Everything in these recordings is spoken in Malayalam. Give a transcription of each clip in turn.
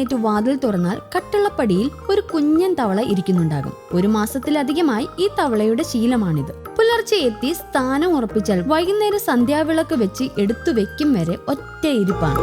എഴുന്നേറ്റ് വാതിൽ തുറന്നാൽ കട്ടിളപ്പടിയിൽ ഒരു കുഞ്ഞൻ തവള ഇരിക്കുന്നുണ്ടാകും. ഒരു മാസത്തിലധികമായി ഈ തവളയുടെ ശീലമാണിത്. പുലർച്ചെ എത്തി സ്ഥാനം ഉറപ്പിച്ചാൽ വൈകുന്നേരം സന്ധ്യാവിളക്ക് വെച്ച് എടുത്തു വെക്കും വരെ ഒറ്റ ഇരിപ്പാണ്.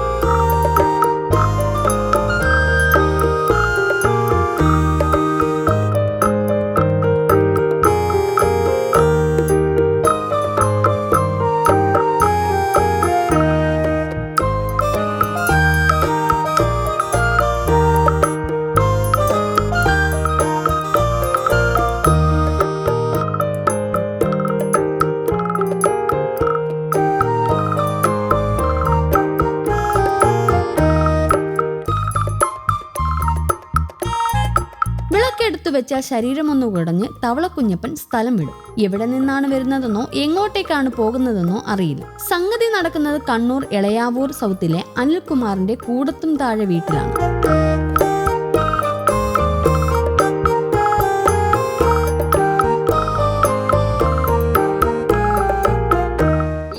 വിളക്കെടുത്തു വെച്ച ശരീരമൊന്നു കുടഞ്ഞ് തവളക്കുഞ്ഞപ്പൻ സ്ഥലം വിടും. എവിടെ നിന്നാണ് വരുന്നതെന്നോ എങ്ങോട്ടേക്കാണ് പോകുന്നതെന്നോ അറിയില്ല. സംഗതി നടക്കുന്നത് കണ്ണൂർ എളയാവൂർ സൗത്തിലെ അനിൽകുമാറിന്റെ കൂടത്തും താഴെ വീട്ടിലാണ്.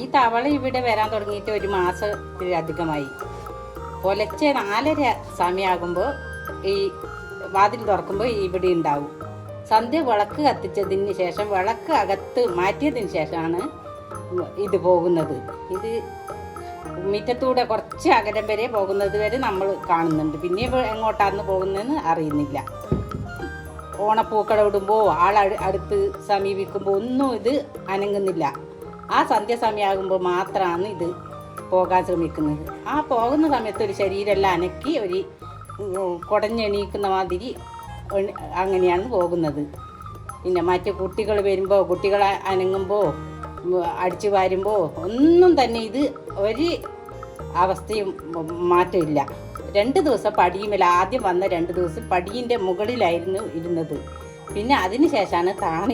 ഈ തവള ഇവിടെ വരാൻ തുടങ്ങിയിട്ട് ഒരു മാസത്തിലധികമായി. പുലച്ചെ നാലര സമയമാകുമ്പോൾ ഈ വാതിൽ തുറക്കുമ്പോൾ ഇവിടെ ഉണ്ടാവും. സന്ധ്യ വിളക്ക് കത്തിച്ചതിന് ശേഷം വിളക്ക് അകത്ത് മാറ്റിയതിന് ശേഷമാണ് ഇത് പോകുന്നത്. ഇത് മുറ്റത്തൂടെ കുറച്ച് അകലം വരെ പോകുന്നത് വരെ നമ്മൾ കാണുന്നുണ്ട്. പിന്നെ എങ്ങോട്ടാണ് പോകുന്നതെന്ന് അറിയുന്നില്ല. ഓണപ്പൂക്കട ഇടുമ്പോൾ ആൾ അടുത്ത് സമീപിക്കുമ്പോൾ ഒന്നും ഇത് അനങ്ങുന്നില്ല. ആ സന്ധ്യാസമയമാകുമ്പോൾ മാത്രമാണ് ഇത് പോകാൻ ശ്രമിക്കുന്നത്. ആ പോകുന്ന സമയത്ത് ഒരു ശരീരമെല്ലാം അനക്കി ഒരു കുടഞ്ഞെണീക്കുന്ന മാതിരി അങ്ങനെയാണ് പോകുന്നത്. പിന്നെ മറ്റു കുട്ടികൾ വരുമ്പോൾ കുട്ടികൾ അനങ്ങുമ്പോൾ അടിച്ചു വാരുമ്പോൾ ഒന്നും തന്നെ ഇത് ഒരു അവസ്ഥയും മാറ്റമില്ല. രണ്ട് ദിവസം പടിയുമില്ല ആദ്യം വന്ന രണ്ട് ദിവസം പടിയിന്റെ മുകളിലായിരുന്നു ഇരുന്നത്. പിന്നെ അതിന് ശേഷമാണ് താണ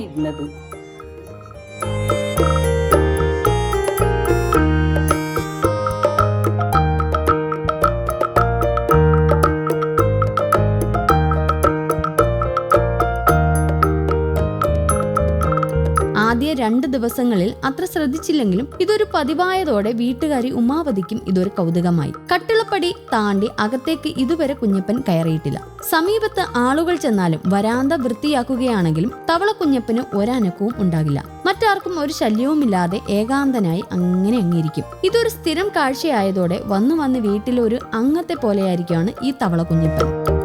രണ്ട് ദിവസങ്ങളിൽ അത്ര ശ്രദ്ധിച്ചില്ലെങ്കിലും ഇതൊരു പതിവായതോടെ വീട്ടുകാരി ഉമാവതിക്കും ഇതൊരു കൗതുകമായി. കട്ടിളപ്പടി താണ്ടി അകത്തേക്ക് ഇതുവരെ കുഞ്ഞപ്പൻ കയറിയിട്ടില്ല. സമീപത്ത് ആളുകൾ ചെന്നാലും വരാന്ത വൃത്തിയാക്കുകയാണെങ്കിലും തവള കുഞ്ഞപ്പന് ഒരനക്കവും ഉണ്ടാകില്ല. മറ്റാർക്കും ഒരു ശല്യവുമില്ലാതെ ഏകാന്തനായി അങ്ങനെ അങ്ങിരിക്കും. ഇതൊരു സ്ഥിരം കാഴ്ചയായതോടെ വന്നു വന്ന് വീട്ടിലൊരു അംഗത്തെ പോലെയായിരിക്കുകയാണ് ഈ തവള കുഞ്ഞപ്പൻ.